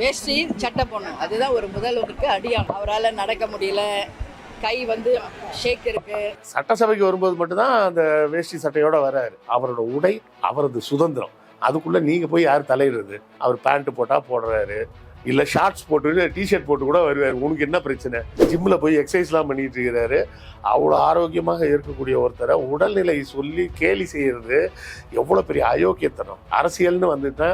வேஷ்டி சட்டை போடணும். அதுதான் ஒரு முதல்வருக்கு அடியான். அவரால் நடக்க முடியல. கை வந்து ஷேக் இருக்கு. சட்டசபைக்கு வரும்போது மட்டும்தான் அந்த வேஷ்டி சட்டையோட வராரு. அவரோட உடை அவரது சுதந்திரம். அதுக்குள்ள நீங்க போய் யார் தலையிடுறது? அவர் பேண்ட் போட்டா போடுறாரு. இல்ல ஷார்ட்ஸ் போட்டு டிஷர்ட் போட்டு கூட வருவார். உனக்கு என்ன பிரச்சனை? ஜிம்ல போய் எக்ஸசைஸ்லாம் பண்ணிட்டு இருக்கிறாரு. அவ்வளோ ஆரோக்கியமாக இருக்கக்கூடிய ஒருத்தரை உடல்நிலை சொல்லி கேலி செய்யறது எவ்வளோ பெரிய அயோக்கியத்தனம். அரசியல்னு வந்துட்டா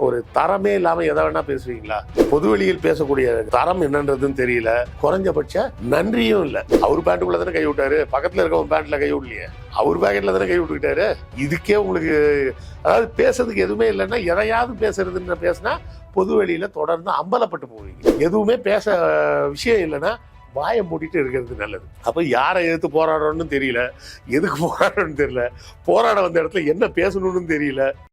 ஒரு தரமே இல்லாம எதை வேணா பேசுவீங்களா? பொதுவெளியில் பேசக்கூடிய தரம் என்னன்றதுன்னு தெரியல. குறைஞ்சபட்ச நன்றியும் இல்ல. அவர் பேண்ட்டுக்குள்ள தானே கை விட்டாரு? பக்கத்துல இருக்கவன் பேண்ட்ல கை விடலையே. அவர் பேக்கெட்ல தானே கை விட்டுக்கிட்டாரு? இதுக்கே உங்களுக்கு அதாவது பேசுறதுக்கு எதுவுமே இல்லைன்னா எதையாவது பேசுறதுன்னு பேசினா பொதுவெளியில் தொடர்ந்து அம்பலப்பட்டு போவீங்க. எதுவுமே பேச விஷயம் இல்லைன்னா வாயை மூடிட்டு இருக்கிறது நல்லது. அப்ப யாரை எதிர்த்து போராடணும்னு தெரியல. எதுக்கு போராடணும்னு தெரியல. போராட வந்த இடத்துல என்ன பேசணும்னு தெரியல.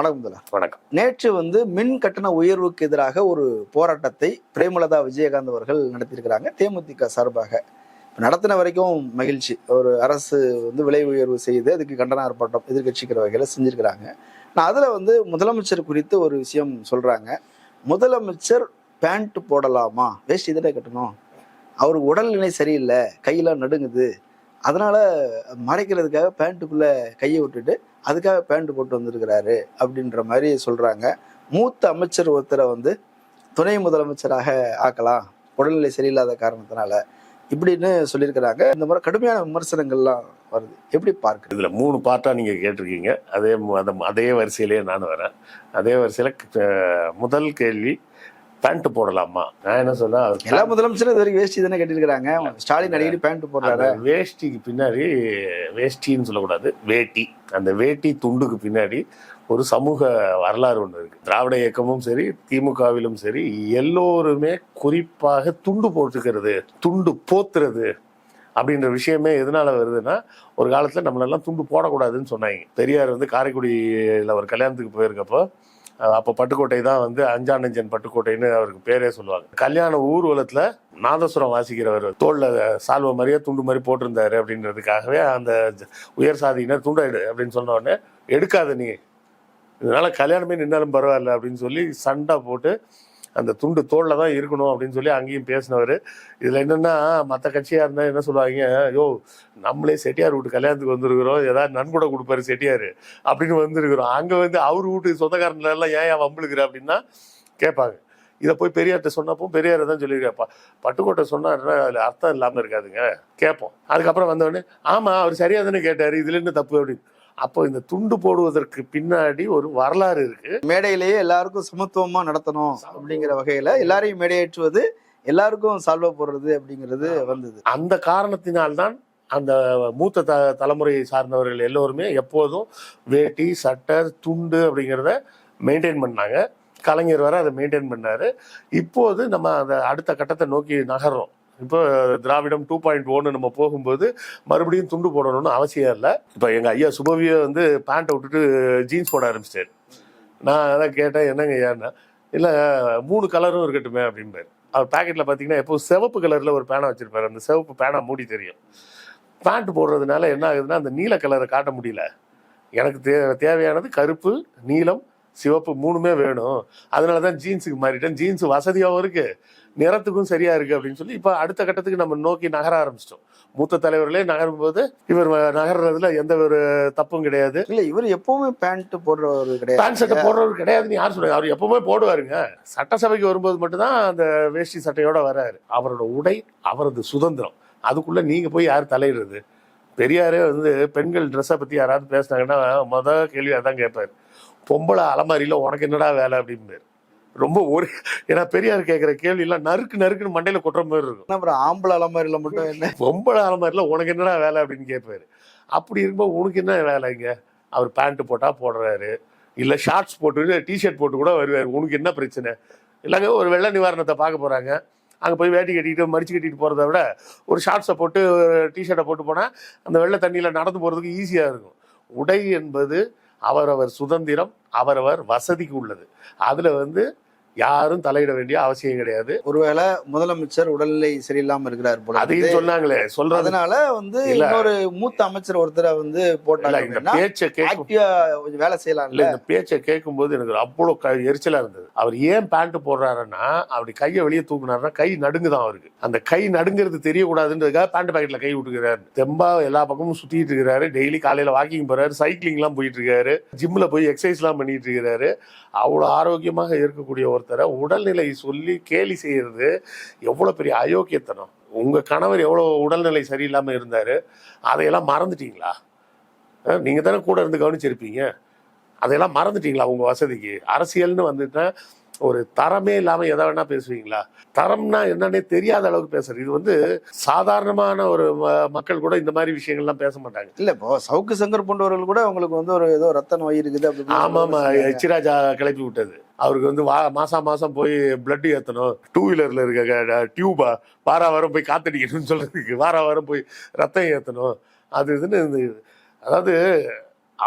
வணக்கம் முதல்ல. வணக்கம். நேற்று வந்து மின் கட்டண உயர்வுக்கு எதிராக ஒரு போராட்டத்தை பிரேமலதா விஜயகாந்த் அவர்கள் நடத்தியிருக்கிறாங்க. தேமுதிக சார்பாக. நடத்தின வரைக்கும் மகிழ்ச்சி. ஒரு அரசு வந்து விலை உயர்வு செய்து அதுக்கு கண்டன ஆர்ப்பாட்டம் எதிர்கட்சிக்கிற வகையில் செஞ்சிருக்கிறாங்க. நான் அதில் வந்து முதலமைச்சர் குறித்து ஒரு விஷயம் சொல்றாங்க. முதலமைச்சர் பேண்ட் போடலாமா? வேஷ்டி தானே கட்டணும். அவருக்கு உடல்நிலை சரியில்லை. கையெல்லாம் நடுங்குது. அதனால மறைக்கிறதுக்காக பேண்ட்டுக்குள்ள கையை விட்டுட்டு அதுக்காக பேண்ட் போட்டு வந்திருக்கிறாரு அப்படின்ற மாதிரி சொல்றாங்க. மூத்த அமைச்சர் ஒருத்தரை வந்து துணை முதலமைச்சராக ஆக்கலாம். உடல்நிலை சரியில்லாத காரணத்தினால இப்படின்னு சொல்லியிருக்கிறாங்க. இந்த மாதிரி கடுமையான விமர்சனங்கள்லாம் வருது. எப்படி பார்க்குறது இதில் மூணு பார்ட்டாக நீங்கள் கேட்டிருக்கீங்க. அதே அதே வரிசையிலேயே நான் வரேன். அதே வரிசையில் முதல் கேள்வி பேண்ட் போடலாமா? நான் என்ன சொல்ல எல்லா முதலமைச்சரும் இது வரைக்கும் வேஷ்டி தானே கட்டியிருக்கிறாங்க. ஸ்டாலின் அடிக்கடி பேண்ட் போடுறாரு? வேஷ்டிக்கு பின்னாடி வேஷ்டின்னு சொல்லக்கூடாது வேட்டி. அந்த வேட்டி துண்டுக்கு பின்னாடி ஒரு சமூக வரலாறு ஒன்று இருக்கு. திராவிட இயக்கமும் சரி திமுகவிலும் சரி எல்லோருமே குறிப்பாக துண்டு போட்டுக்கிறது துண்டு போத்துறது அப்படின்ற விஷயமே எதனால வருதுன்னா ஒரு காலத்துல நம்மளெல்லாம் துண்டு போடக்கூடாதுன்னு சொன்னாங்க. பெரியார் வந்து காரைக்குடியில் ஒரு கல்யாணத்துக்கு போயிருக்கப்போ அப்போ பட்டுக்கோட்டை தான் வந்து அஞ்சானஞ்சன் பட்டுக்கோட்டைன்னு அவருக்கு பேரே சொல்லுவாங்க. கல்யாண ஊர்வலத்தில் நாதசுரம் வாசிக்கிறவர் தோளில் சால்வை மாதிரியே துண்டு மாதிரி போட்டிருந்தாரு அப்படின்றதுக்காகவே அந்த உயர் சாதியினர் துண்டை எடு அப்படின்னு சொன்ன உடனே எடுக்காத நீ. இதனால் கல்யாணமே நின்னாலும் பரவாயில்ல அப்படின்னு சொல்லி சண்டை போட்டு அந்த துண்டு தோல்ல தான் இருக்கணும் அப்படின்னு சொல்லி அங்கேயும் பேசினவர். இதில் என்னென்னா மற்ற கட்சியாக இருந்தால் என்ன சொல்லுவாங்க? ஐயோ நம்மளே செட்டியார் வீட்டு கல்யாணத்துக்கு வந்திருக்கிறோம். ஏதாவது நன்கொடை கொடுப்பாரு செட்டியார் அப்படின்னு வந்திருக்கிறோம். அங்கே வந்து அவர் வீட்டு சொந்தக்காரன்ல எல்லாம் ஏன் ஏன் வம்பிழுக்கிற அப்படின்னா கேட்பாங்க. இதை போய் பெரியார்கிட்ட சொன்னப்போ பெரியார் தான் சொல்லியிருக்காப்பா பட்டுக்கோட்டை சொன்னார்னா அதில் அர்த்தம் இல்லாமல் இருக்காதுங்க. கேட்போம். அதுக்கப்புறம் வந்தவொடனே ஆமாம் அவர் சரியாக தானே கேட்டார். இதுல என்ன தப்பு அப்படின்னு. அப்போ இந்த துண்டு போடுவதற்கு பின்னாடி ஒரு வரலாறு இருக்கு. மேடையிலேயே எல்லாருக்கும் சமத்துவமா நடத்தணும் அப்படிங்கிற வகையில எல்லாரையும் மேடையேற்றுவது எல்லாருக்கும் சால்வா போடுறது அப்படிங்கிறது வந்தது. அந்த காரணத்தினால்தான் அந்த மூத்த த தலைமுறையை சார்ந்தவர்கள் எல்லோருமே எப்போதும் வேட்டி சட்டை துண்டு அப்படிங்கிறத மெயின்டைன் பண்ணாங்க. கலைஞர் வர அதை மெயின்டைன் பண்ணாரு. இப்போது நம்ம அந்த அடுத்த கட்டத்தை நோக்கி நகர்றோம். இப்போ திராவிடம் டூ பாயிண்ட் ஒன்னு நம்ம போகும்போது மறுபடியும் துண்டு போடணும்னு அவசியம் இல்லை. இப்போ எங்கள் ஐயா சுபவியை வந்து பேண்ட்டை விட்டுட்டு ஜீன்ஸ் போட ஆரம்பிச்சிட்டாரு. நான் அதான் கேட்டேன் என்னங்க ஏன்னா? இல்லை மூணு கலரும் இருக்கட்டுமே அப்படின்பாரு அவர் பாக்கெட்டில் பார்த்தீங்கன்னா எப்போ சிவப்பு கலரில் ஒரு பேனா வச்சிருப்பாரு. அந்த சிவப்பு பேனா மூடி தெரியும். பேண்ட் போடுறதுனால என்ன ஆகுதுன்னா அந்த நீல கலரை காட்ட முடியல. எனக்கு தே தேவையானது கருப்பு நீலம் சிவப்பு மூணுமே வேணும். அதனால தான் ஜீன்ஸுக்கு மாறிட்டேன். ஜீன்ஸ் வசதியாகவும் இருக்கு. நிறத்துக்கும் சரியா இருக்கு அப்படின்னு சொல்லி இப்போ அடுத்த கட்டத்துக்கு நம்ம நோக்கி நகர ஆரம்பிச்சிட்டோம். மூத்த தலைவர்களே நகரும்போது இவர் நகர்றதுல எந்த ஒரு தப்பும் கிடையாது. இல்ல இவர் எப்பவுமே பேண்ட் போடுறவர் கிடையாது. பேண்ட் சட்டை போடுறவர் கிடையாதுன்னு யார் சொல்றாங்க அவர் எப்பவுமே போடுவாருங்க. சட்டசபைக்கு வரும்போது மட்டும்தான் அந்த வேஷ்டி சட்டையோட வராரு. அவரோட உடை அவரது சுதந்திரம். அதுக்குள்ள நீங்க போய் யார் தலையிடுறது? பெரியாரே வந்து பெண்கள் ட்ரெஸ்ஸை பத்தி யாராவது பேசினாங்கன்னா முத கேள்வி அதான் கேட்பாரு. பொம்பளை அலமாரியில உனக்கு என்னடா வேலை அப்படிம்பாரு. ரொம்ப ஒரு ஏன்னா பெரியார் கேட்குற கேள்வி எல்லாம் நறுக்கு நறுக்குன்னு மண்டையில கொட்டுற மாதிரி இருக்கும். அப்புறம் ஆம்பளை அலமாரியில மட்டும் என்ன? பொம்பளை அலமாரில உனக்கு என்னடா வேலை அப்படின்னு கேட்பாரு. அப்படி இருக்கும்போது உனக்கு என்ன வேலைங்க அவர் பேண்ட் போட்டா போடுறாரு. இல்ல ஷார்ட்ஸ் போட்டு டிஷர்ட் போட்டு கூட வருவார். உனக்கு என்ன பிரச்சனை? இல்லைங்க ஒரு வெள்ள நிவாரணத்தை பார்க்க போறாங்க. அங்கே போய் வேட்டி கட்டிட்டு மடிச்சு கட்டிட்டு போகிறத விட ஒரு ஷார்ட்ஸை போட்டு டிஷர்ட்டை போட்டு போனால் அந்த வெள்ளை தண்ணியில் நடந்து போகிறதுக்கு ஈஸியாக இருக்கும். உடை என்பது அவரவர் சுதந்திரம் அவரவர் வசதிக்கு உள்ளது. அதில் வந்து யாரும் தலையிட வேண்டிய அவசியம் கிடையாது. ஒருவேளை முதலமைச்சர் உடல்நிலை சரியில்லாம இருக்கிறார் போல அதையும். சொன்னாங்களே சொல்றது. அதனால வந்து இல்ல. இன்னொரு மூத்த அமைச்சர் ஒருத்தரை வந்து போட்டாங்க இல்ல, இந்த பேச்சை கேட்கும் கொஞ்சம் வேலை இல்ல செய்யலாம்ல இந்த பேச்சை கேட்கும்போது எனக்கு அவ்வளோ க எரிச்சலா இருந்தது. அவர் ஏன் பேண்ட் போடுறாருன்னா அப்படி கையை வெளியே தூக்குனாருன்னா கை நடுங்குதான் அவருக்கு. அந்த கை நடுங்கிறது தெரியக்கூடாதுன்றதுக்காக பேண்ட் பாக்கெட்ல கை விட்டுக்கிறாரு. தெம்பா எல்லா பக்கமும் சுத்திட்டு இருக்கிறாரு. டெய்லி காலையில வாக்கிங் போறாரு சைக்கிளிங் எல்லாம் போயிட்டு இருக்காரு. ஜிம்ல போய் எக்ஸசைஸ் எல்லாம் பண்ணிட்டு இருக்கிறாரு. அவ்வளோ ஆரோக்கியமாக இருக்கக்கூடிய ஒருத்தரை உடல்நிலை சொல்லி கேலி செய்யறது எவ்வளோ பெரிய அயோக்கியத்தனம். உங்க கணவர் எவ்வளோ உடல்நிலை சரியில்லாம இருந்தாரு அதையெல்லாம் மறந்துட்டீங்களா? நீங்கள் நீங்க தானே கூட இருந்து கவனிச்சிருப்பீங்க. அதையெல்லாம் மறந்துட்டீங்களா உங்க வசதிக்கு? அரசியல்னு வந்துட்டேன் ஒரு தரமே இல்லாம எதை வேணா பேசுவீங்களா? தரம்னா என்னன்னே தெரியாத அளவுக்கு பேசுறது. இது வந்து சாதாரணமான ஒரு மக்கள் கூட இந்த மாதிரி விஷயங்கள்லாம் பேச மாட்டாங்க. இல்ல இப்போ சவுக்கு சங்கர் போன்றவர்கள் கூட உங்களுக்கு வந்து ஒரு ஏதோ ரத்த நோய் இருக்குது அப்படி இப்படின்னு ஆமா ஆமா. சொல்றாங்க. எச்சிராஜா கிளப்பி விட்டது. அவருக்கு வந்து வா மாசம் மாசம் போய் பிளட் ஏத்தணும். டூ வீலர்ல இருக்க டியூபா வார வாரம் போய் காத்தடிக்கணும்னு சொல்றதுக்கு வார வாரம் போய் ரத்தம் ஏத்தணும். அது இதுன்னு அதாவது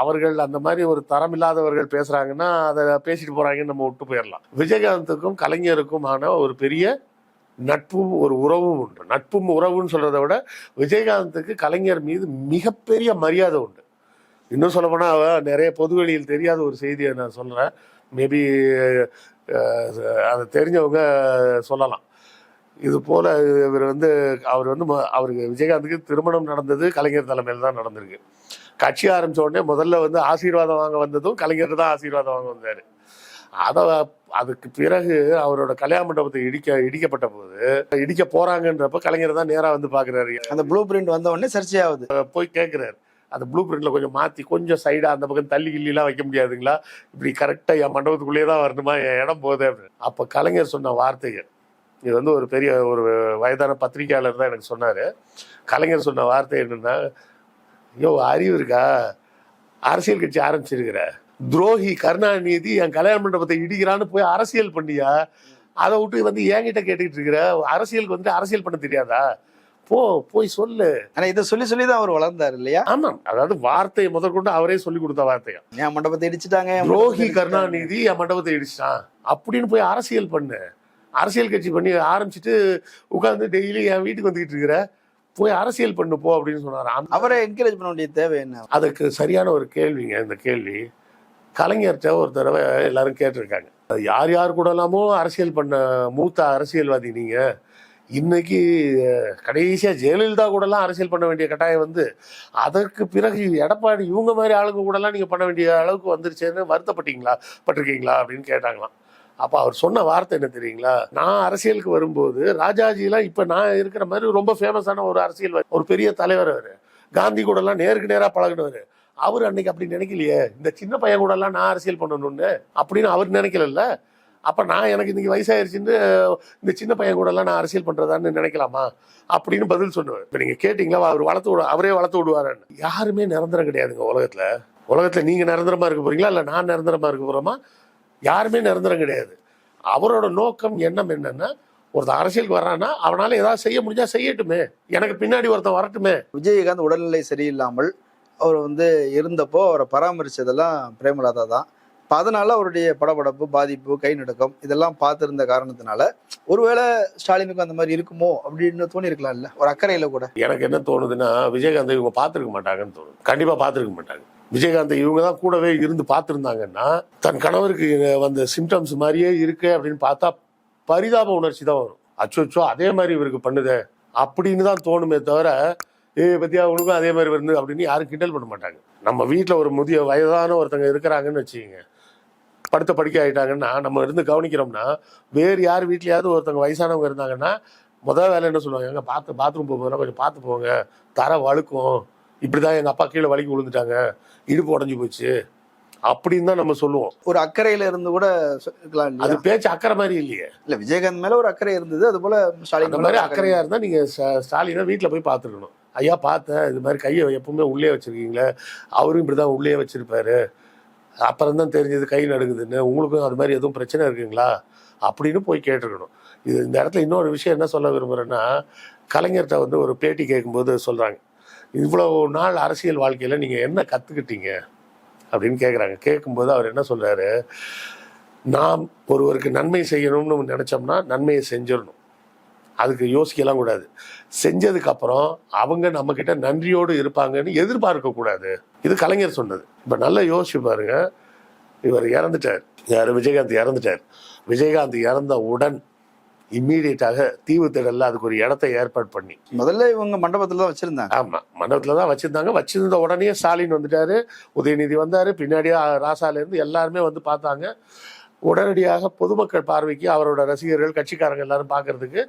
அவர்கள் அந்த மாதிரி ஒரு தரம் இல்லாதவர்கள் பேசுறாங்கன்னா அதை பேசிட்டு போறாங்கன்னு நம்ம விட்டு போயிடலாம். விஜயகாந்துக்கும் கலைஞருக்குமான ஒரு பெரிய நட்பும் ஒரு உறவும் உண்டு. நட்பும் உறவுன்னு சொல்றதை விட விஜயகாந்துக்கு கலைஞர் மீது மிகப்பெரிய மரியாதை உண்டு. இன்னும் சொல்ல போனா அவ நிறைய பொதுவெளியில் தெரியாத ஒரு செய்தியை நான் சொல்றேன். மேபி அதை தெரிஞ்சவங்க சொல்லலாம். இது போல இவர் வந்து அவர் வந்து அவருக்கு விஜயகாந்துக்கு திருமணம் நடந்தது கலைஞர் தலைமையில் தான் நடந்திருக்கு. கட்சி ஆரம்பிச்ச உடனே முதல்ல வந்து ஆசீர்வாதம் வாங்க வந்ததும் கலைஞர் தான் ஆசீர்வாதம் வாங்க வந்தாரு. அதை அதுக்கு பிறகு அவரோட கல்யாண மண்டபத்தை இடிக்க இடிக்கப்பட்ட போது இடிக்க போறாங்கன்றப்ப கலைஞர் தான் நேரா வந்து பாக்குறாரு. அந்த ப்ளூ பிரிண்ட் வந்த உடனே சர்ச்சையாகுது. போய் கேட்குறாரு அந்த ப்ளூ பிரிண்ட்ல கொஞ்சம் மாத்தி கொஞ்சம் சைடா அந்த பக்கம் தள்ளி கிள்ளிலாம் வைக்க முடியாதுங்களா? இப்படி கரெக்டா என் மண்டபத்துக்குள்ளேயே தான் வரணுமா? என் இடம் போதே அப்படின்னு. அப்ப கலைஞர் சொன்ன வார்த்தைகள் இது வந்து ஒரு பெரிய ஒரு வயதான பத்திரிகையாளர் தான் எனக்கு சொன்னாரு. கலைஞர் சொன்ன வார்த்தை என்னன்னா ஐயோ அறிவு இருக்கா? அரசியல் கட்சி ஆரம்பிச்சிருக்கிற. துரோகி கருணாநிதி என் கல்யாண மண்டபத்தை இடிக்கிறான்னு போய் அரசியல் பண்ணியா? அதை விட்டு வந்து என்கிட்ட கேட்டுக்கிட்டு இருக்கிற அரசியலுக்கு வந்து அரசியல் பண்ண தெரியாதா? போ போய் சொல்லு. ஆனா இதை சொல்லி சொல்லி தான் அவர் வளர்ந்தார் இல்லையா? ஆமாம் அதாவது வார்த்தையை முதற்கொண்டு அவரே சொல்லி கொடுத்த வார்த்தையா. என் மண்டபத்தை இடிச்சிட்டாங்க இடிச்சிட்டாங்க. கருணாநிதி என் மண்டபத்தை இடிச்சிட்டான். அப்படின்னு போய் அரசியல் பண்ணு. அரசியல் கட்சி பண்ணி ஆரம்பிச்சுட்டு உட்கார்ந்து டெய்லி என் வீட்டுக்கு வந்துகிட்டு இருக்கிற போய் அரசியல் பண்ணு போ அப்படின்னு சொன்னார். அவரை என்கரேஜ் பண்ண வேண்டிய தேவை என்ன? அதுக்கு சரியான ஒரு கேள்விங்க இந்த கேள்வி. கலைஞர்கிட்ட ஒரு தடவை எல்லாரும் கேட்டிருக்காங்க. அது யார் யார் கூட எல்லாமோ அரசியல் பண்ண மூத்த அரசியல்வாதி நீங்க. இன்னைக்கு அஹ், கடைசியா ஜெயலலிதா கூட எல்லாம் அரசியல் பண்ண வேண்டிய கட்டாயம் வந்து அதற்கு பிறகு எடப்பாடி இவங்க மாதிரி ஆளுங்க கூட எல்லாம் நீங்க பண்ண வேண்டிய அளவுக்கு வந்துருச்சேன்னு வருத்தப்பட்டீங்களா? பட்டிருக்கீங்களா? அப்படின்னு கேட்டாங்களாம். அப்ப அவர் சொன்ன வார்த்தை என்ன தெரியுங்களா? நான் அரசியலுக்கு வரும்போது ராஜாஜிலாம் இப்ப நான் இருக்கிற மாதிரி ரொம்ப ஃபேமஸான ஒரு அரசியல் ஒரு பெரிய தலைவர் அவர். காந்தி கூட எல்லாம் நேருக்கு நேரா பழகினவர். அவர் அன்னைக்கு அப்படி நினைக்கலையே. இந்த சின்ன பையன் கூட எல்லாம் நான் அரசியல் பண்ணணும்னு அப்படின்னு அவர் நினைக்கலல்ல. அப்ப நான் எனக்கு இன்னைக்கு வயசாயிருச்சுன்னு இந்த சின்ன பையன் கூட எல்லாம் நான் அரசியல் பண்றதான்னு நினைக்கலாமா? அப்படின்னு பதில் சொன்னவர். இப்போ நீங்கள் கேட்டிங்களா? அவர் வளர்த்து விட அவரே வளர்த்து விடுவாருன்னு. யாருமே நிரந்தரம் கிடையாதுங்க உலகத்துல. உலகத்துல நீங்க நிரந்தரமா இருக்க போறீங்களா? இல்லை நான் நிரந்தரமா இருக்க போறோமா? யாருமே நிரந்தரம் கிடையாது. அவரோட நோக்கம் எண்ணம் என்னன்னா ஒருத்தன் அரசியலுக்கு வர்றான்னா அவனால ஏதாவது செய்ய முடிஞ்சா செய்யட்டுமே. எனக்கு பின்னாடி ஒருத்தன் வரட்டுமே. விஜயகாந்த் உடல்நிலை சரியில்லாமல் அவர் வந்து இருந்தப்போ அவரை பராமரிச்சதெல்லாம் பிரேமலதா தான். இப்போ அதனால அவருடைய படபடப்பு பாதிப்பு கை நடுக்கம் இதெல்லாம் பார்த்திருந்த காரணத்தினால ஒருவேளை ஸ்டாலினுக்கு அந்த மாதிரி இருக்குமோ அப்படின்னு தோணி இருக்கலாம்ல ஒரு அக்கறையில கூட. எனக்கு என்ன தோணுதுன்னா விஜயகாந்த் இவங்க பார்த்துருக்க மாட்டாங்கன்னு தோணுது. கண்டிப்பா பார்த்துருக்க மாட்டாங்க. விஜயகாந்த் இவங்க தான் கூடவே இருந்து பார்த்துருந்தாங்கன்னா தன் கணவருக்கு வந்த சிம்டம்ஸ் மாதிரியே இருக்கு அப்படின்னு பார்த்தா பரிதாப உணர்ச்சி தான் வரும். அச்சோ அதே மாதிரி இவருக்கு பண்ணுதே அப்படின்னு தான் தோணுமே தவிர ஏ பத்தியா உனக்கும் அதே மாதிரி வருது அப்படின்னு யாரும் கிண்டல் பண்ண மாட்டாங்க. நம்ம வீட்டில் ஒரு முதிய வயதான ஒருத்தங்க இருக்கிறாங்கன்னு வச்சுக்கோங்க. படுத்த படிக்க ஆகிட்டாங்கன்னா நம்ம இருந்து கவனிக்கிறோம்னா வேறு யார் வீட்லையாவது ஒருத்தங்க வயசானவங்க இருந்தாங்கன்னா முதல் வேலை என்ன சொல்லுவாங்க? எங்க பார்த்து பாத்ரூம் போகும்போது கொஞ்சம் பார்த்து போங்க. தர வழுக்கும். இப்படிதான் எங்க அப்பா கீழே வலிக்கு விழுந்துட்டாங்க. இடுப்பு உடஞ்சி போச்சு. அப்படின்னு தான் நம்ம சொல்லுவோம். ஒரு அக்கறையில இருந்து கூட அது பேச்சு அக்கறை மாதிரி இல்லையே. இல்ல விஜயகாந்த் மேல ஒரு அக்கறை இருந்தது. அது போல ஸ்டாலின் மாதிரி அக்கறையா இருந்தா நீங்க ஸ்ட- ஸ்டாலினை வீட்டுல போய் பார்த்துருக்கணும் ஐயா பார்த்தேன். இது மாதிரி கையை எப்பவுமே உள்ளே வச்சிருக்கீங்களே. அவரும் இப்படிதான் உள்ளே வச்சிருப்பாரு. அப்புறம் தான் தெரிஞ்சது கை நடுங்குதுன்னு. உங்களுக்கும் அது மாதிரி எதுவும் பிரச்சனை இருக்குங்களா? அப்படின்னு போய் கேட்டிருக்கணும். இது இந்த இடத்துல இன்னொரு விஷயம் என்ன சொல்ல விரும்புகிறேன்னா கலைஞர்கிட்ட வந்து ஒரு பேட்டி கேட்கும்போது சொல்கிறாங்க இவ்வளோ நாள் அரசியல் வாழ்க்கையில் நீங்கள் என்ன கற்றுக்கிட்டீங்க அப்படின்னு கேட்குறாங்க கேட்கும்போது அவர் என்ன சொல்கிறாரு நாம் ஒருவருக்கு நன்மை செய்யணும்னு நினச்சோம்னா நன்மையை செஞ்சிடணும். அதுக்கு யோசிக்கலாம் கூடாது. செஞ்சதுக்கப்புறம் அவங்க நம்மக்கிட்ட நன்றியோடு இருப்பாங்கன்னு எதிர்பார்க்கக்கூடாது இது கலைஞர் சொன்னது. இப்போ நல்லா யோசிச்சு பாருங்கள் இவர் இறந்துட்டார். யார்? விஜயகாந்த் இறந்துட்டார். விஜயகாந்த் இறந்த உடன் இம்மீடியட்டாக தீவு திடல்ல அதுக்கு ஒரு இடத்தை ஏற்பாடு பண்ணி. முதல்ல இவங்க மண்டபத்துல தான் வச்சிருந்தாங்க. ஆமா. மண்டபத்துல தான் வச்சிருந்தாங்க. வச்சிருந்த உடனே ஸ்டாலின் வந்துட்டாரு உதயநிதி வந்தாரு பின்னாடியே ராசால இருந்து எல்லாருமே வந்து பார்த்தாங்க. உடனடியாக பொதுமக்கள் பார்வைக்கு அவரோட ரசிகர்கள் கட்சிக்காரங்க எல்லாரும் பார்க்கறதுக்கு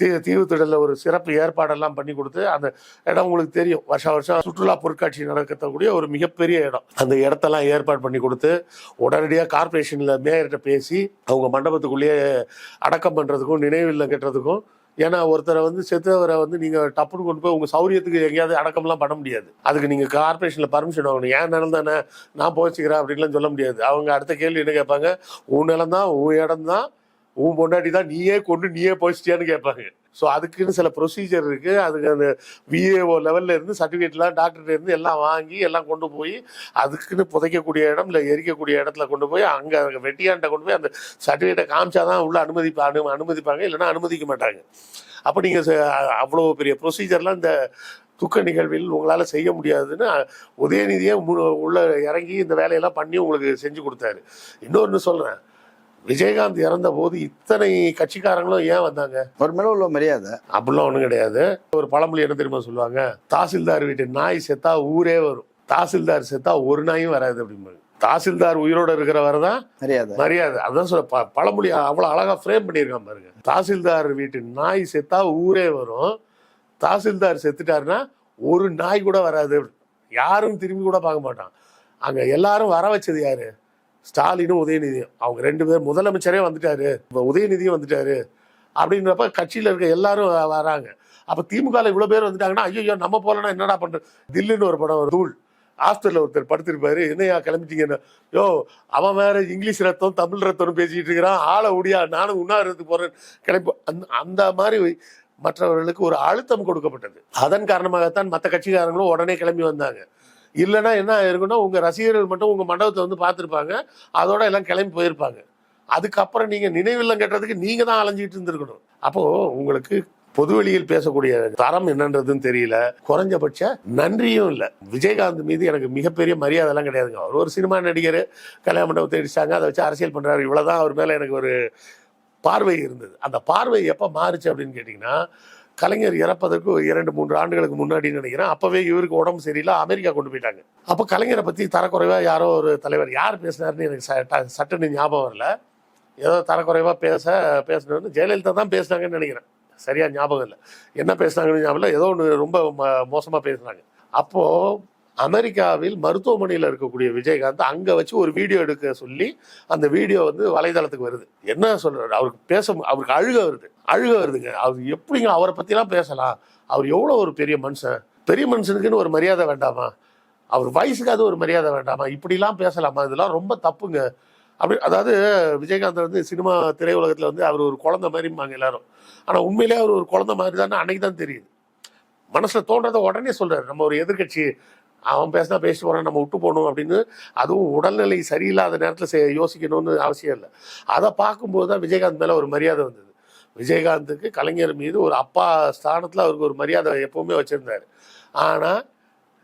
தீ தீவுத்திடல்ல ஒரு சிறப்பு ஏற்பாடெல்லாம் பண்ணி கொடுத்து அந்த இடம் உங்களுக்கு தெரியும். வருஷம் வருஷம் சுற்றுலா பொருட்காட்சி நடக்கக்கூடிய ஒரு மிகப்பெரிய இடம். அந்த இடத்தெல்லாம் ஏற்பாடு பண்ணி கொடுத்து உடனடியாக கார்பரேஷனில் மேயர்கிட்ட பேசி அவங்க மண்டபத்துக்குள்ளேயே அடக்கம் பண்ணுறதுக்கும் நினைவில் கட்டுறதுக்கும் ஏன்னா ஒருத்தரை வந்து செத்தவரை வந்து நீங்கள் டப்புன்னு கொண்டு போய் உங்கள் சௌரியத்துக்கு எங்கேயாவது அடக்கம்லாம் பண்ண முடியாது. அதுக்கு நீங்கள் கார்பரேஷனில் பர்மிஷன் வாங்கணும். ஏன் நிலம் தானே? நான் போச்சுக்கிறேன் அப்படின்லாம் சொல்ல முடியாது. அவங்க அடுத்த கேள்வி என்ன கேட்பாங்க? உன் நிலம் தான் உன் இடம் தான் உன் பொண்டாட்டி தான் நீயே கொண்டு நீயே போயிச்சிட்டியான்னு கேட்பாங்க. ஸோ அதுக்குன்னு சில ப்ரொசீஜர் இருக்கு. அதுக்கு அந்த விஏஓ லெவல்ல இருந்து சர்டிஃபிகேட்லாம் டாக்டர்கிட்ட இருந்து எல்லாம் வாங்கி எல்லாம் கொண்டு போய் அதுக்குன்னு புதைக்கக்கூடிய இடம் இல்லை எரிக்கக்கூடிய இடத்துல கொண்டு போய் அங்கே வெட்டியான்ட்ட கொண்டு போய் அந்த சர்டிஃபிகேட்டை காமிச்சாதான் உள்ள அனுமதிப்பா அனு அனுமதிப்பாங்க. இல்லைன்னா அனுமதிக்க மாட்டாங்க. அப்போ நீங்கள் அவ்வளோ பெரிய ப்ரொசீஜர்லாம் இந்த துக்க நிகழ்வில் உங்களால் செய்ய முடியாதுன்னு உதயநிதியே மு- உள்ள இறங்கி இந்த வேலையெல்லாம் பண்ணி உங்களுக்கு செஞ்சு கொடுத்தாரு. இன்னொன்று சொல்கிறேன் விஜயகாந்த் இறந்த போது இத்தனை கட்சிக்காரங்களும் ஏன் வந்தாங்க? ஒரு மேல உள்ள மரியாதை. அப்படிலாம் ஒன்றும் கிடையாது. ஒரு பழமொழி என்ன தெரியுமா சொல்லுவாங்க? தாசில்தார் வீட்டு நாய் செத்தா ஊரே வரும். தாசில்தார் செத்தா ஒரு நாயும் வராது அப்படிம்பாங்க. தாசில்தார் உயிரோட இருக்கிற வரதான் மரியாதை. மரியாதை. அதான் சொல்ல பழமொழி அவ்வளோ அழகா ஃப்ரேம் பண்ணியிருக்கான் பாருங்க. தாசில்தார் வீட்டு நாய் செத்தா ஊரே வரும். தாசில்தார் செத்துட்டாருன்னா ஒரு நாய் கூட வராது யாரும் திரும்பி கூட பார்க்க மாட்டான். அங்க எல்லாரும் வர வச்சது யாரு? ஸ்டாலினும் உதயநிதியும் அவங்க ரெண்டு பேரும் முதலமைச்சரே வந்துட்டாரு. இப்போ உதயநிதியும் வந்துட்டாரு. அப்படின்றப்ப கட்சியில் இருக்க எல்லாரும் வராங்க. அப்போ திமுக இவ்வளோ பேர் வந்துட்டாங்கன்னா ஐயோ நம்ம போலன்னா என்னடா பண்ணுறது தில்லுன்னு ஒரு படம் ஒரு தூள். ஹாஸ்டல்ல ஒருத்தர் படுத்திருப்பாரு. என்னையா கிளம்பிட்டீங்கன்னு. யோ அவன் வேற இங்கிலீஷ் ரத்தம் தமிழ் ரத்தம்னு பேசிக்கிட்டு இருக்கிறான். ஆளை உடியா நானும் உண்ணாவிரத்துக்கு போகிறேன் கிளம்பி அந்த அந்த மாதிரி மற்றவர்களுக்கு ஒரு அழுத்தம் கொடுக்கப்பட்டது. அதன் காரணமாகத்தான் மற்ற கட்சிக்காரங்களும் உடனே கிளம்பி வந்தாங்க. இல்லைன்னா என்ன ஆயிருக்குன்னா உங்கள் ரசிகர்கள் மட்டும் உங்கள் மண்டபத்தை வந்து பார்த்துருப்பாங்க. அதோட எல்லாம் கிளம்பி போயிருப்பாங்க. அதுக்கப்புறம் நீங்கள் நினைவில்லம் கட்டுறதுக்கு நீங்கள் தான் அலைஞ்சிட்டு இருந்திருக்கணும். அப்போ உங்களுக்கு பொதுவெளியில் பேசக்கூடிய தரம் என்னன்றதுன்னு தெரியல. குறைஞ்சபட்ச நன்றியும் இல்லை. விஜயகாந்த் மீது எனக்கு மிகப்பெரிய மரியாதை எல்லாம் கிடையாதுங்க. அவர் ஒரு சினிமா நடிகர் கல்யாண மண்டபத்தை அடிச்சாங்க அதை வச்சு அரசியல் பண்ணுறாரு இவ்வளோதான் அவர் மேலே எனக்கு ஒரு பார்வை இருந்தது. அந்த பார்வை எப்போ மாறுச்சு அப்படின்னு கேட்டிங்கன்னா கலைஞர் இறப்பதற்கு இரண்டு மூன்று ஆண்டுகளுக்கு முன்னாடி நினைக்கிறேன். அப்பவே இவருக்கு உடம்பு சரியில்லை அமெரிக்கா கொண்டு போயிட்டாங்க. அப்போ கலைஞரை பத்தி தரக்குறைவா யாரோ ஒரு தலைவர் யார் பேசினாருன்னு எனக்கு ச- சட்டுன்னு ஞாபகம் வரல. ஏதோ தரக்குறைவா பேச பேசணும்னு ஜெயலலிதா தான் பேசினாங்கன்னு நினைக்கிறேன். சரியா ஞாபகம் இல்லை. என்ன பேசுனாங்கன்னு ஞாபகம் இல்லை. ஏதோ ஒன்று ரொம்ப ம- மோசமா பேசுனாங்க. அப்போது அமெரிக்காவில் மருத்துவமனையில் இருக்கக்கூடிய விஜயகாந்த் அங்கே வச்சு ஒரு வீடியோ எடுக்க சொல்லி அந்த வீடியோ வந்து வலைதளத்துக்கு வருது. என்ன சொல்கிறார் அவருக்கு பேச அவருக்கு அழுக வருது. அழுக வருதுங்க. அவர் எப்படிங்க அவரை பற்றிலாம் பேசலாம்? அவர் எவ்வளோ ஒரு பெரிய மனுஷன்? பெரிய மனுஷனுக்குன்னு ஒரு மரியாதை வேண்டாமா? அவர் வயசுக்காவது ஒரு மரியாதை வேண்டாமா? இப்படிலாம் பேசலாமா? இதெல்லாம் ரொம்ப தப்புங்க. அப்படி அதாவது விஜயகாந்த் வந்து சினிமா திரையுலகத்தில் வந்து அவர் ஒரு குழந்தை மாதிரிம்பாங்க எல்லாரும். ஆனால் உண்மையிலே அவர் ஒரு குழந்தை மாதிரி தான் அன்னைக்கு தான் தெரியுது. மனசில் தோன்றதை உடனே சொல்கிறார் நம்ம ஒரு எதிர்க்கட்சி அவன் பேசினா பேசிட்டு போகிறான் நம்ம விட்டு போகணும் அப்படின்னு அதுவும் உடல்நிலை சரியில்லாத நேரத்தில் யோசிக்கணும்னு அவசியம் இல்லை. அதை பார்க்கும்போது தான் விஜயகாந்த் மேலே ஒரு மரியாதை வந்தது. விஜயகாந்துக்கு கலைஞர் மீது ஒரு அப்பா ஸ்தானத்தில் அவருக்கு ஒரு மரியாதை எப்பவுமே வச்சுருந்தார். ஆனால்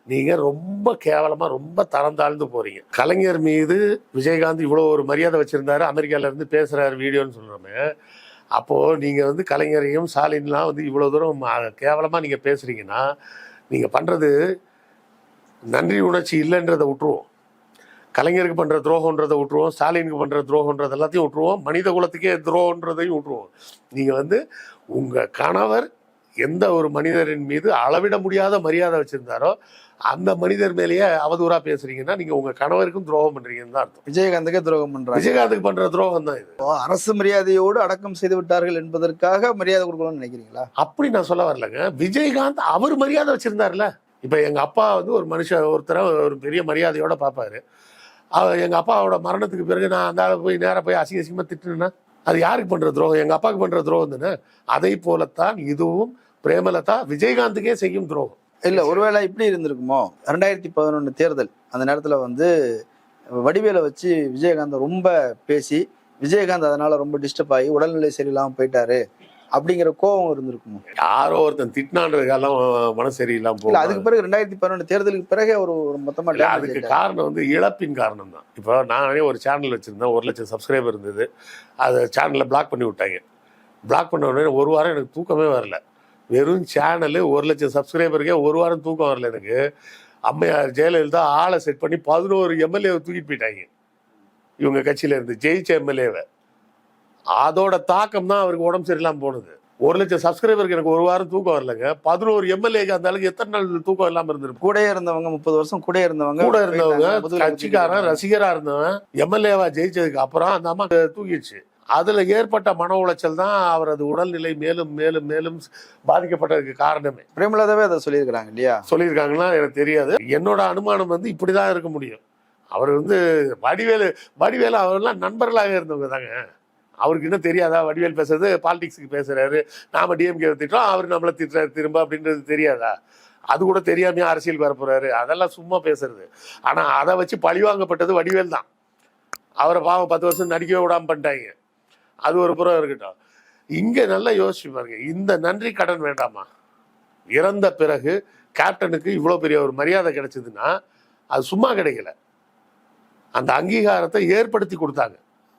நீங்கள் ரொம்ப கேவலமாக ரொம்ப தரம் தாழ்ந்து போகிறீங்க கலைஞர் மீது விஜயகாந்த் இவ்வளோ ஒரு மரியாதை வச்சுருந்தாரு அமெரிக்கால இருந்து வீடியோன்னு சொல்கிறோமே அப்போது நீங்கள் வந்து கலைஞரையும் ஸ்டாலின்லாம் வந்து இவ்வளோ தூரம் கேவலமாக நீங்கள் பேசுகிறீங்கன்னா நீங்கள் பண்ணுறது நன்றி உணர்ச்சி இல்லைன்றதை விட்டுருவோம். கலைஞருக்கு பண்ற துரோகன்றதை விட்டுருவோம். ஸ்டாலினுக்கு பண்ற துரோகன்றது எல்லாத்தையும் விட்டுருவோம். மனித குலத்துக்கே துரோகன்றதையும் விட்டுருவோம். நீங்க வந்து உங்க கணவர் எந்த ஒரு மனிதரின் மீது அளவிட முடியாத மரியாதை வச்சிருந்தாரோ அந்த மனிதர் மேலேயே அவதூறா பேசுறீங்கன்னா நீங்க உங்க கணவருக்கும் துரோகம் பண்றீங்கன்னு தான் அர்த்தம். விஜயகாந்துக்கே துரோகம் பண்றாங்க. விஜயகாந்துக்கு பண்ற துரோகம் தான் இது. அரசு மரியாதையோடு அடக்கம் செய்து விட்டார்கள் என்பதற்காக மரியாதை கொடுக்கணும்னு நினைக்கிறீங்களா? அப்படி நான் சொல்ல வரலங்க. விஜயகாந்த் அவர் மரியாதை வச்சிருந்தாருல இப்போ எங்கள் அப்பா வந்து ஒரு மனுஷன் ஒருத்தரை ஒரு பெரிய மரியாதையோடு பார்ப்பாரு. அவர் எங்கள் அப்பாவோட மரணத்துக்கு பிறகு நான் அந்த ஆளை போய் நேராக போய் அசிங்க அசிங்கமாக திட்டுனேன்னா அது யாருக்கு பண்ணுற துரோகம்? எங்கள் அப்பாவுக்கு பண்ணுற துரோகம் தானே? அதை போலத்தான் இதுவும் பிரேமலதா விஜயகாந்துக்கே செய்யும் துரோகம். இல்லை ஒருவேளை இப்படி இருந்திருக்குமோ? ரெண்டாயிரத்தி பதினொன்று தேர்தல் அந்த நேரத்தில் வந்து வடிவேலை வச்சு விஜயகாந்த் ரொம்ப பேசி விஜயகாந்த் அதனால ரொம்ப டிஸ்டர்ப் ஆகி உடல்நிலை சரியில்லாமல் போயிட்டாரு. அப்படிங்கிற கோபம் இருந்திருக்குமோ? யாரோ ஒருத்தன் திட்டினான்றதுக்கெல்லாம் மனசு சரியில்லாம போகும். அதுக்கு பிறகு ரெண்டாயிரத்தி பதினொன்று தேர்தலுக்கு பிறகு ஒரு ஒரு மொத்தமா இல்ல, அதுக்கு. காரணம் வந்து இழப்பின் காரணம் தான் இப்போ நானே ஒரு சேனல் வச்சிருந்தேன் ஒரு லட்சம் சப்ஸ்கிரைபர் இருந்தது. அதை சேனலை பிளாக் பண்ணி விட்டாங்க. பிளாக் பண்ண உடனே ஒரு வாரம் எனக்கு தூக்கமே வரல. வெறும் சேனலு ஒரு லட்சம் சப்ஸ்கிரைபருக்கே ஒரு வாரம் தூக்கம் வரல எனக்கு. அம்மையார் ஜெயலலிதா ஆளை செட் பண்ணி பதினோரு எம்எல்ஏ தூக்கிட்டு போயிட்டாங்க. இவங்க கட்சியில இருந்து ஜெயிச்ச எம்எல்ஏவை அதோட தாக்கம் தான் அவருக்கு உடம்பு சரியில்லாம போனது. ஒரு லட்சம் சப்ஸ்கிரைபருக்கு எனக்கு ஒரு வாரம் தூக்கம் வரலங்க. பதினோரு எம்எல்ஏக்கு அந்த அளவுக்கு எத்தனை நாள் தூக்கம் இல்லாம இருந்திருக்கும் கூடயே இருந்தவங்க முப்பது வருஷம் கூட இருந்தவங்க கூட இருந்தவங்க கட்சிக்காரன் ரசிகரா இருந்தவன் எம்எல்ஏவா ஜெயிச்சதுக்கு அப்புறம் அந்த அம்மா தூக்கிடுச்சு. அதுல ஏற்பட்ட மன உளைச்சல் தான் அவரது உடல்நிலை மேலும் மேலும் மேலும் பாதிக்கப்பட்டதுக்கு காரணமே. பிரேமலதாவே அதை சொல்லியிருக்கிறாங்க இல்லையா? சொல்லியிருக்காங்கன்னா எனக்கு தெரியாது. என்னோட அனுமானம் வந்து இப்படிதான் இருக்க முடியும். அவர் வந்து வடிவேலு வடிவேலு அவர்லாம் நண்பர்களாக இருந்தவங்க தாங்க. அவருக்கு இன்னும் தெரியாதா? வடிவேல் பேசுறது பாலிடிக்ஸுக்கு பேசுறாரு. நாம டிஎம்கே திட்டுறோம் அவர் நம்மளை திட்டுறாரு திரும்ப அப்படின்றது தெரியாதா? அது கூட தெரியாமையா அரசியல் வரப்போறாரு அதெல்லாம் சும்மா பேசுறது. ஆனா அதை வச்சு பழிவாங்கப்பட்டது வடிவேல் தான். அவரை பாவம் பத்து வருஷம் நடிக்கவே விடாம பண்ணிட்டாங்க. அது ஒரு புறம் இருக்கட்டும். இங்க நல்லா யோசிச்சு பாருங்க. இந்த நன்றி கடன் வேண்டாமா? இறந்த பிறகு கேப்டனுக்கு இவ்வளோ பெரிய ஒரு மரியாதை கிடைச்சதுன்னா அது சும்மா கிடைக்கல. அந்த அங்கீகாரத்தை ஏற்படுத்தி கொடுத்தாங்க.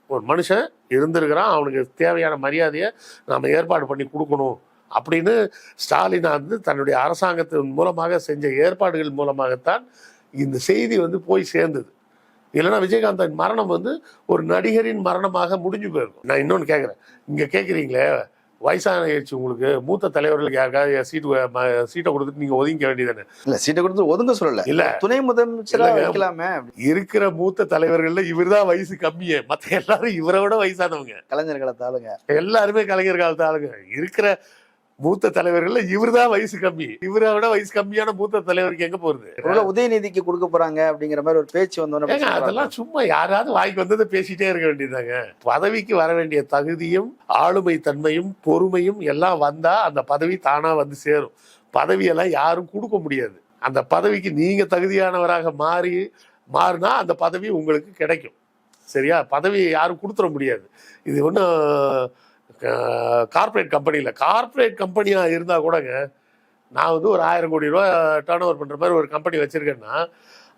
ஒரு மனுஷன் இருந்திருக்கிறான் அவனுக்கு தேவையான மரியாதையை நாம் ஏற்பாடு பண்ணி கொடுக்கணும் அப்படின்னு ஸ்டாலினா வந்து தன்னுடைய அரசாங்கத்தின் மூலமாக செஞ்ச ஏற்பாடுகள் மூலமாகத்தான் இந்த செய்தி வந்து போய் சேர்ந்தது. இல்லைன்னா விஜயகாந்தின் மரணம் வந்து ஒரு நடிகரின் மரணமாக முடிஞ்சு போயிருக்கும். நான் இன்னொன்று கேட்குறேன் இங்கே கேட்குறீங்களே வயசான ஆயிடுச்சு உங்களுக்கு. மூத்த தலைவர்களுக்கு யாருக்காவது சீட்டு சீட்டை கொடுத்துட்டு நீங்கள் ஒதுங்க வேண்டியதானே இல்ல சீட்டை கொடுத்து ஒதுங்க சொல்லல. இல்ல. துணை முதலமைச்சரா இல்லைங்க. வைக்கலாமே. இருக்கிற மூத்த தலைவர்கள்ல இவர்தான் வயசு கம்மியே. மத்த எல்லாரும் இவரை விட வயசானவங்க. கலைஞர் காலத்து ஆளுங்க எல்லாருமே கலைஞர் காலத்து ஆளுங்க இருக்கிற மூத்த தலைவர்கள்ல இவர்தான் வயசு கம்மி. இவரை விட வயசு கம்மியான மூத்த தலைவருக்கு எங்க போறது? உதயநிதிக்கு கொடுக்க போறாங்க அப்படிங்கிற மாதிரி ஒரு பேச்சு வந்தோன்னே அதெல்லாம் சும்மா யாராவது வாய்க்கு வந்ததை பேசிட்டே இருக்க வேண்டியதாங்க பதவிக்கு வர வேண்டிய தகுதியும் ஆளுமை தன்மையும் பொறுமையும் எல்லாம் வந்தா அந்த பதவி தானா வந்து சேரும். பதவியெல்லாம் யாரும் கொடுக்க முடியாது. அந்த பதவிக்கு நீங்க தகுதியானவராக மாறி மாறினா அந்த பதவி உங்களுக்கு கிடைக்கும். சரியா? பதவியை யாரும் கொடுத்துட முடியாது. இது ஒன்றும் கார்ப்பரேட் கம்பெனியில் கார்ப்பரேட் கம்பெனியாக இருந்தால் கூடங்க நான் வந்து ஒரு ஆயிரம் கோடி ரூபா டேர்ன் ஓவர் பண்ணுற மாதிரி ஒரு கம்பெனி வச்சுருக்கேன்னா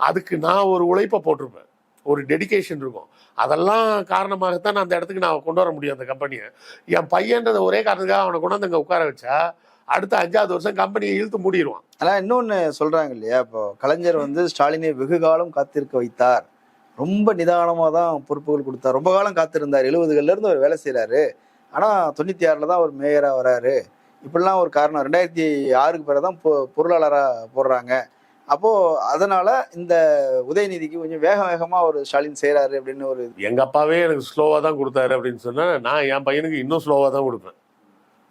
அதுக்கு நான் ஒரு உழைப்பை போட்டிருப்பேன். ஒரு டெடிகேஷன் இருக்கும். அதெல்லாம் காரணமாகத்தான் நான் அந்த இடத்துக்கு நான் கொண்டு வர முடியும் அந்த கம்பெனியை என் பையன்றத ஒரே காரணத்துக்காக அவனை கொண்டாந்து அங்கே உட்கார வச்சா அடுத்த அஞ்சாவது வருஷம் கம்பெனியை இழுத்து மூடிடுவான் ஆனால் இன்னொன்று சொல்கிறாங்க இல்லையா? இப்போ கலைஞர் வந்து ஸ்டாலினை வெகு காலம் காத்திருக்க வைத்தார். ரொம்ப நிதானமாக தான் பொறுப்புகள் கொடுத்தார். ரொம்ப காலம் காத்திருந்தார். எழுபதுகள்லேருந்து அவர் வேலை செய்கிறாரு ஆனால் தொண்ணூற்றி ஆறில் தான் அவர் மேயராக வராரு. இப்படிலாம் ஒரு காரணம். ரெண்டாயிரத்தி ஆறுக்கு பிறகு தான் பொ- பொருளாளராக போடுறாங்க. அப்போது அதனால் இந்த உதயநிதிக்கு கொஞ்சம் வேக வேகமாக ஒரு ஸ்டாலின் செய்கிறாரு அப்படின்னு ஒரு எங்கள் அப்பாவே எனக்கு ஸ்லோவாக தான் கொடுத்தாரு அப்படின்னு சொன்னால் நான் என் பையனுக்கு இன்னும் ஸ்லோவாக தான் கொடுப்பேன்.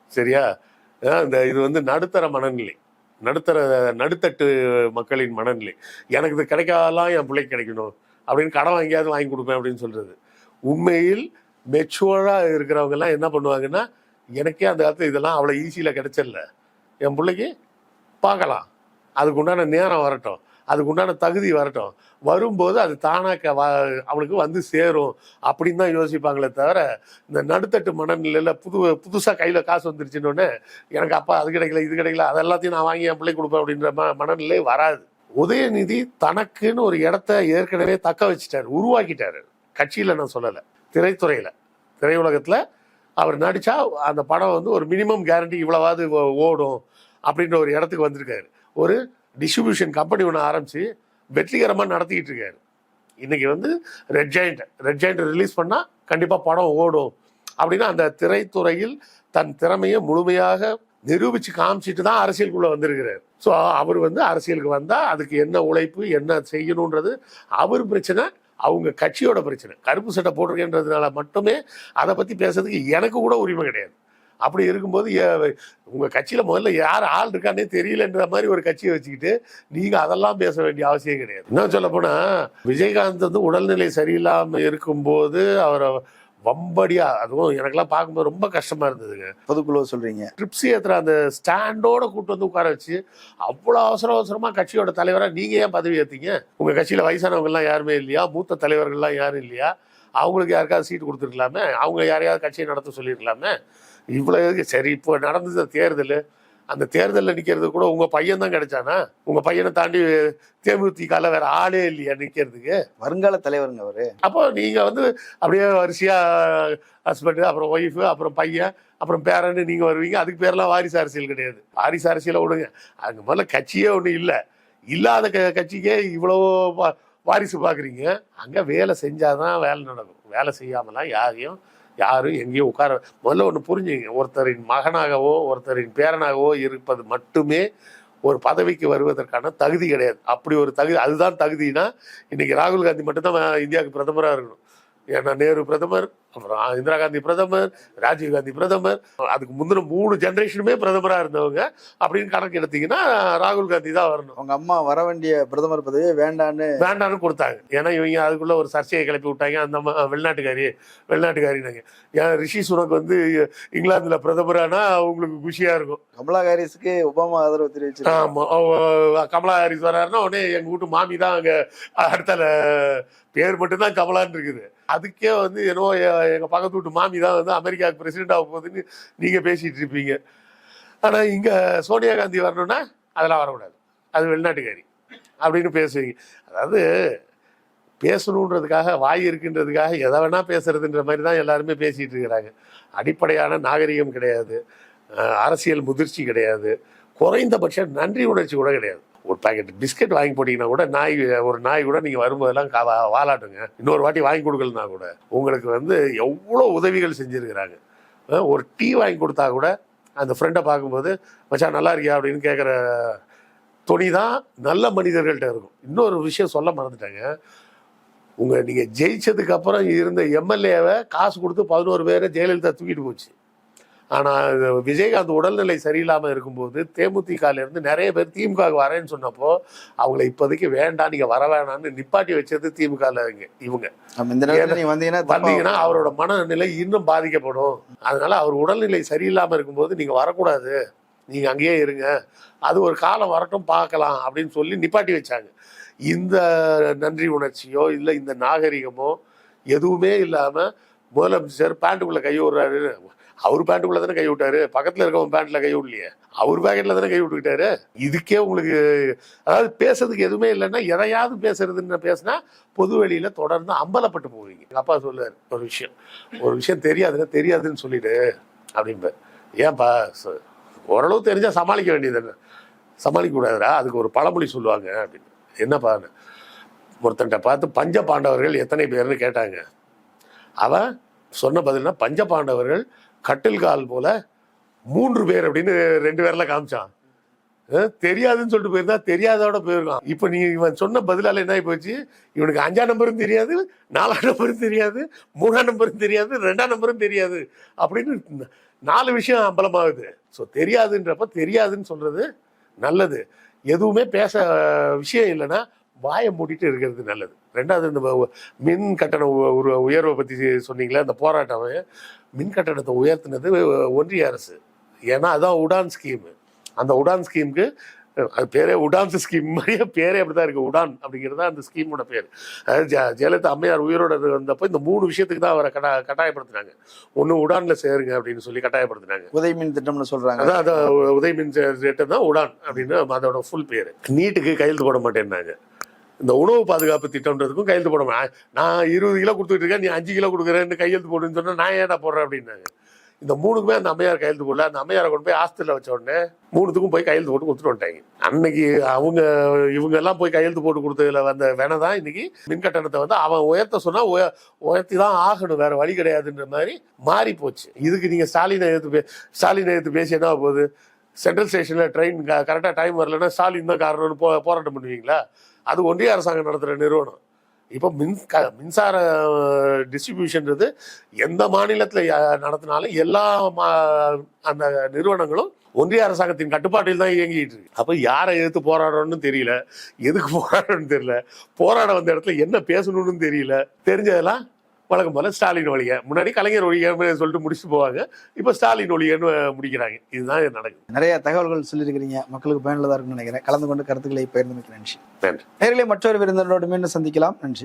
சரியா? இந்த இது வந்து நடுத்தர மனநிலை. நடுத்தர நடுத்தட்டு மக்களின் மனநிலை. எனக்கு இது கிடைக்காதெல்லாம் என் பிள்ளைக்கு கிடைக்கணும். அப்படின்னு கடன் வாங்கியாவது வாங்கி கொடுப்பேன் அப்படின்னு சொல்கிறது உண்மையில் மெச்சுவராக இருக்கிறவங்கெல்லாம் என்ன பண்ணுவாங்கன்னா எனக்கே அந்த காலத்தில் இதெல்லாம் அவ்வளோ ஈஸியில் கிடைச்சிடல. என் பிள்ளைக்கு பார்க்கலாம். அதுக்கு உண்டான நேரம் வரட்டும். அதுக்கு உண்டான தகுதி வரட்டும். வரும்போது அது தானாக வ- அவனுக்கு வந்து சேரும் அப்படின்னு தான் யோசிப்பாங்களே தவிர இந்த நடுத்தட்டு மனநிலையில் புது புதுசாக கையில் காசு வந்துருச்சுன்னொன்னே எனக்கு அப்பா அது கிடைக்கல இது கிடைக்கல அது எல்லாத்தையும் நான் வாங்கி என் பிள்ளை கொடுப்பேன் அப்படின்ற ம மனநிலை வராது. உதயநிதி தனக்குன்னு ஒரு இடத்த ஏற்கனவே தக்க வச்சுட்டார் உருவாக்கிட்டாரு. கட்சியில் நான் சொல்லலை. திரைத்துறையில் திரையுலகத்தில் அவர் நடித்தா அந்த படம் வந்து ஒரு மினிமம் கேரண்டி இவ்வளவாவது ஓடும் அப்படின்ற ஒரு இடத்துக்கு வந்திருக்காரு. ஒரு டிஸ்ட்ரிபியூஷன் கம்பெனி ஒன்று ஆரம்பித்து வெற்றிகரமாக நடத்திக்கிட்டு இருக்காரு. இன்றைக்கி வந்து Red Giant Red Giant release பண்ணால் கண்டிப்பாக படம் ஓடும் அப்படின்னா அந்த திரைத்துறையில் தன் திறமையை முழுமையாக நிரூபித்து காமிச்சிட்டு தான் அரசியலுக்குள்ளே வந்திருக்கிறார். ஸோ அவர் வந்து அரசியலுக்கு வந்தால் அதுக்கு என்ன உழைப்பு என்ன செய்யணுன்றது அவர் பிரச்சனை அவங்க கட்சியோட பிரச்சனை. கருப்பு சட்டை போட்டிருக்கேன்றதுனால மட்டுமே அதை பற்றி பேசுறதுக்கு எனக்கு கூட உரிமை கிடையாது. அப்படி இருக்கும்போது ஏ- கட்சியில் முதல்ல யார் ஆள் இருக்கானே தெரியலன்ற மாதிரி ஒரு கட்சியை வச்சுக்கிட்டு நீங்கள் அதெல்லாம் பேச வேண்டிய அவசியம் கிடையாது. இன்னும் சொல்லப்போனால் விஜயகாந்த் வந்து உடல்நிலை சரியில்லாமல் இருக்கும்போது அவரை வம்படியா அதுவும் எனக்கெல்லாம் பார்க்கும்போது ரொம்ப கஷ்டமா இருந்ததுங்க. பொதுக்குழு சொல்றீங்க. ட்ரிப்ஸ் ஏத்துற அந்த ஸ்டாண்டோட கூட்டு வந்து உட்கார வச்சு அவ்வளோ அவசர அவசரமா கட்சியோட தலைவரா நீங்க ஏன் பதவி ஏத்தீங்க? உங்க கட்சியில வயசானவங்க எல்லாம் யாருமே இல்லையா? மூத்த தலைவர்கள்லாம் யாரும் இல்லையா? அவங்களுக்கு யாருக்காவது சீட்டு கொடுத்துருக்கலாமே? அவங்க யாரையாவது கட்சியை நடத்த சொல்லியிருக்கலாமே? இவ்வளோ? சரி இப்போ நடந்தது தேர்தல் அந்த தேர்தலில் நிற்கிறது கூட உங்கள் பையன் தான் கிடைச்சானா? உங்கள் பையனை தாண்டி தேமுதிகால வேற ஆளே இல்லையா நிற்கிறதுக்கு வருங்கால தலைவருங்க அவரு. அப்போ நீங்கள் வந்து அப்படியே வரிசையாக ஹஸ்பண்டு அப்புறம் ஒய்ஃபு அப்புறம் பையன் அப்புறம் பேரன்னு நீங்கள் வருவீங்க. அதுக்கு பேரெல்லாம் வாரிசு அரசியல் கிடையாது. வாரிசு அரசியலை விடுங்க. அங்கே முதல்ல கட்சியே ஒன்றும் இல்லை. இல்லாத க கட்சிக்கே இவ்வளோ வாரிசு பார்க்குறீங்க அங்கே வேலை செஞ்சாதான் வேலை நடக்கும். வேலை செய்யாமலாம் யாரையும் யாரும் எங்கேயும் உட்கார முதல்ல ஒன்று புரிஞ்சுங்க. ஒருத்தரின் மகனாகவோ ஒருத்தரின் பேரனாகவோ இருப்பது மட்டுமே ஒரு பதவிக்கு வருவதற்கான தகுதி கிடையாது. அப்படி ஒரு தகுதி அதுதான் தகுதினா இன்னைக்கு ராகுல் காந்தி மட்டும்தான் இந்தியாவுக்கு பிரதமராக இருக்கணும். ஏன்னா நேரு பிரதமர் அப்புறம் இந்திரா காந்தி பிரதமர் ராஜீவ் காந்தி பிரதமர் அதுக்கு முந்தின மூணு ஜெனரேஷனுமே பிரதமராக இருந்தவங்க. அப்படின்னு கணக்கு எடுத்தீங்கன்னா ராகுல் காந்தி தான் வரணும். அவங்க அம்மா வர வேண்டிய பிரதமர் பதவியே வேண்டான்னு வேண்டான்னு கொடுத்தாங்க. ஏன்னா இவங்க அதுக்குள்ள ஒரு சர்ச்சையை கிளப்பி விட்டாங்க. அந்த அம்மா வெளிநாட்டுக்காரி வெளிநாட்டுக்காரினாங்க. ஏன் ரிஷி சுனக் வந்து இங்கிலாந்துல பிரதமரானா அவங்களுக்கு குஷியா இருக்கும். கமலா ஹாரிஸுக்கு ஒபாமா ஆதரவு தெரிவிச்சிருக்காங்க. ஆமா. கமலா ஹாரிஸ் வர்றாருன்னா உடனே எங்க வீட்டு மாமி தான் அங்க அடுத்த பேர் மட்டும்தான் கமலான்னு இருக்குது. அதுக்கே வந்து என்னவோ எங்கள் பக்கத்து வீட்டு மாமி தான் வந்து அமெரிக்காவுக்கு பிரசிடென்ட் ஆக போகுதுன்னு நீங்கள் பேசிகிட்டு இருப்பீங்க. ஆனால் இங்கே சோனியா காந்தி வரணும்னா அதெல்லாம் வரக்கூடாது. அது வெளிநாட்டுக்காரி அப்படின்னு பேசுவீங்க. அதாவது பேசணுன்றதுக்காக வாய் இருக்குன்றதுக்காக எதை வேணா பேசுறதுன்ற மாதிரி தான் எல்லாருமே பேசிகிட்டு இருக்கிறாங்க. அடிப்படையான நாகரிகம் கிடையாது. அரசியல் முதிர்ச்சி கிடையாது. குறைந்தபட்சம் நன்றி உணர்ச்சி கூட கிடையாது. ஒரு பாக்கெட் பிஸ்கட் வாங்கி போட்டீங்கன்னா கூட நாய் ஒரு நாய் கூட நீங்கள் வரும்போதெல்லாம் கா வாலாட்டுங்க. இன்னொரு வாட்டி வாங்கி கொடுக்கலனா கூட உங்களுக்கு வந்து எவ்வளோ உதவிகள் செஞ்சுருக்கிறாங்க. ஒரு டீ வாங்கி கொடுத்தா கூட அந்த ஃப்ரெண்டை பார்க்கும்போது மச்சான் நல்லா இருக்கியா? அப்படின்னு கேட்குற துணி தான் நல்ல மனிதர்கள்ட்ட இருக்கும். இன்னொரு விஷயம் சொல்ல மறந்துட்டாங்க. உங்கள் நீங்கள் ஜெயிச்சதுக்கப்புறம் இருந்த எம்எல்ஏவை காசு கொடுத்து பதினோரு பேரை ஜெயலலிதா தூக்கிட்டு போச்சு. ஆனால் விஜயகாந்த் உடல்நிலை சரியில்லாமல் இருக்கும்போது தேமுதிகல இருந்து நிறைய பேர் திமுக வரேன்னு சொன்னப்போ அவங்கள இப்போதைக்கு வேண்டாம் நீங்கள் வர வேணாம்னு நிப்பாட்டி வச்சது இங்க இவங்க. வந்தீங்கன்னா அவரோட மனநிலை இன்னும் பாதிக்கப்படும். அதனால அவர் உடல்நிலை சரியில்லாமல் இருக்கும்போது நீங்கள் வரக்கூடாது. நீங்கள் அங்கேயே இருங்க. அது ஒரு காலம் வரட்டும் பார்க்கலாம் அப்படின்னு சொல்லி நிப்பாட்டி வச்சாங்க. இந்த நன்றி உணர்ச்சியோ இல்லை இந்த நாகரிகமோ எதுவுமே இல்லாமல் முதலமைச்சர் பேண்ட்டுக்குள்ளே கை விடுறாரு அவர் பேண்ட்டுக்குள்ளே தானே கை விட்டாரு? பக்கத்தில் இருக்கவன் பேண்ட்டில் கை விடலையே. அவர் பேக்கெட்டில் தானே கை விட்டுக்கிட்டாரு? இதுக்கே உங்களுக்கு அதாவது பேசுறதுக்கு எதுவுமே இல்லைன்னா எதையாவது பேசுறதுன்னு பேசினா பொது வெளியில தொடர்ந்து அம்பலப்பட்டு போவீங்க. எங்கள் அப்பா சொல்லுவார் ஒரு விஷயம். ஒரு விஷயம் தெரியாதுன்னா தெரியாதுன்னு சொல்லிட்டு அப்படிம்பேன். ஏன்பா ஓரளவு தெரிஞ்சா சமாளிக்க வேண்டியது சமாளிக்க கூடாதுடா அதுக்கு ஒரு பழமொழி சொல்லுவாங்க அப்படின்னு. என்னப்பா ஒருத்தன்ட்ட பார்த்து பஞ்ச பாண்டவர்கள் எத்தனை பேர்னு கேட்டாங்க. அவன் சொன்ன பதில்னா பஞ்ச பாண்டவர்கள் கட்டில் கால் போல மூன்று பேர் அப்படின்னு ரெண்டு பேர்ல காமிச்சான். தெரியாதுன்னு சொல்லிட்டு போயிருந்தா தெரியாதோட போயிருக்கான். இப்போ நீ இவன் சொன்ன பதிலால என்ன போச்சு? இவனுக்கு அஞ்சாம் நம்பரும் தெரியாது நாலாம் நம்பரும் தெரியாது மூணாம் நம்பரும் தெரியாது ரெண்டாம் நம்பரும் தெரியாது அப்படின்னு நாலு விஷயம் அம்பலமாகுது. ஸோ தெரியாதுன்றப்ப தெரியாதுன்னு சொல்றது நல்லது. எதுவுமே பேச விஷயம் இல்லைன்னா வாயை மூடிட்டு இருக்கிறது நல்லது. ரெண்டாவது இந்த மின் கட்டண உயர்வை பற்றி சொன்னீங்களே அந்த போராட்டம் மின் கட்டணத்தை உயர்த்தினது ஒன்றிய அரசு. ஏன்னா அதான் உடான் ஸ்கீமு. அந்த உடான் ஸ்கீமுக்கு அது பேரே உடான்ஸ் ஸ்கீம் மாதிரியே பேரே அப்படிதான் இருக்கு. உடான் அப்படிங்கிறது தான் அந்த ஸ்கீமோட பேர். அதாவது ஜெ- ஜெயலலிதா அம்மையார் உயிரோட வந்தப்போ இந்த மூணு விஷயத்துக்கு தான் அவரை கட்டா கட்டாயப்படுத்தினாங்க. ஒன்று உடான்ல சேருங்க அப்படின்னு சொல்லி கட்டாயப்படுத்தினாங்க. உதய் மின் திட்டம்னு சொல்றாங்க. அதான் அதான் உ- உதய் மின் திட்டம் தான் உடான் அப்படின்னு அதோட ஃபுல் பேர். நீட்டுக்கு கையெழுத்து போட மாட்டேன்னாங்க. இந்த உணவு பாதுகாப்பு திட்டம்ன்றதுக்கும் கையெழுத்து போட நான் இருபது கிலோ கொடுத்துட்டு இருக்கேன் நீ அஞ்சு கிலோ கொடுக்குறேன்னு கையெழுத்து போடுன்னு சொன்னால் நான் ஏன்டா போடுறேன் அப்படின்னாங்க. இந்த மூணுக்குமே அந்த அம்மையார் கையெழுத்து போடல. அந்த அம்மையாரை கொண்டு போய் ஹாஸ்டலில் வச்ச உடனே மூணுத்துக்கும் போய் கையெழுத்து போட்டு கொடுத்துட்டு வந்துட்டாங்க. அன்னைக்கு அவங்க இவங்க எல்லாம் போய் கையெழுத்து போட்டு கொடுத்ததுல வந்த வேணை தான் இன்னைக்கு மின் கட்டணத்தை வந்து அவன் உயர்த்த சொன்னா உயர்த்தி தான் ஆகணும். வேற வழி கிடையாதுன்ற மாதிரி மாறி போச்சு. இதுக்கு நீங்க ஸ்டாலினை எடுத்து பே ஸ்டாலினை எடுத்து பேசி என்ன போகுது? சென்ட்ரல் ஸ்டேஷனில் ட்ரெயின் கரெக்டாக டைம் வரலன்னா ஸ்டாலின் தான் காரணம்னு போ போராட்டம் பண்ணுவீங்களா? அது ஒன்றிய அரசாங்கம் நடத்துகிற நிறுவனம். இப்போ மின் க மின்சார டிஸ்ட்ரிபியூஷன்றது எந்த மாநிலத்தில் நடத்தினாலும் எல்லா மா அந்த நிறுவனங்களும் ஒன்றிய அரசாங்கத்தின் கட்டுப்பாட்டில் தான் இயங்கிட்டு இருக்கு. அப்போ யாரை எதிர்த்து போராடணும்னு தெரியல. எதுக்கு போராடணும்னு தெரியல. போராட வந்த இடத்துல என்ன பேசணும்னு தெரியல. தெரிஞ்சதெல்லாம் வழக்கம் போல ஸ்டாலின் ஒழிக முன்னாடி கலைஞர் ஒழிகன்னு சொல்லிட்டு முடிச்சுட்டு போவாங்க. இப்போ ஸ்டாலின் ஒழிகன்னு முடிக்கிறாங்க. இதுதான் நடக்குது. நிறைய தகவல்கள் சொல்லியிருக்கிறீங்க. மக்களுக்கு பயனுள்ளதா இருக்கும்னு நினைக்கிறேன். கலந்து கொண்டு கருத்துக்களை பகிர்ந்து நன்றி நன்றி. நேரிலே மற்றொரு விருந்தினரோடு மீண்டும் சந்திக்கலாம். நன்றி.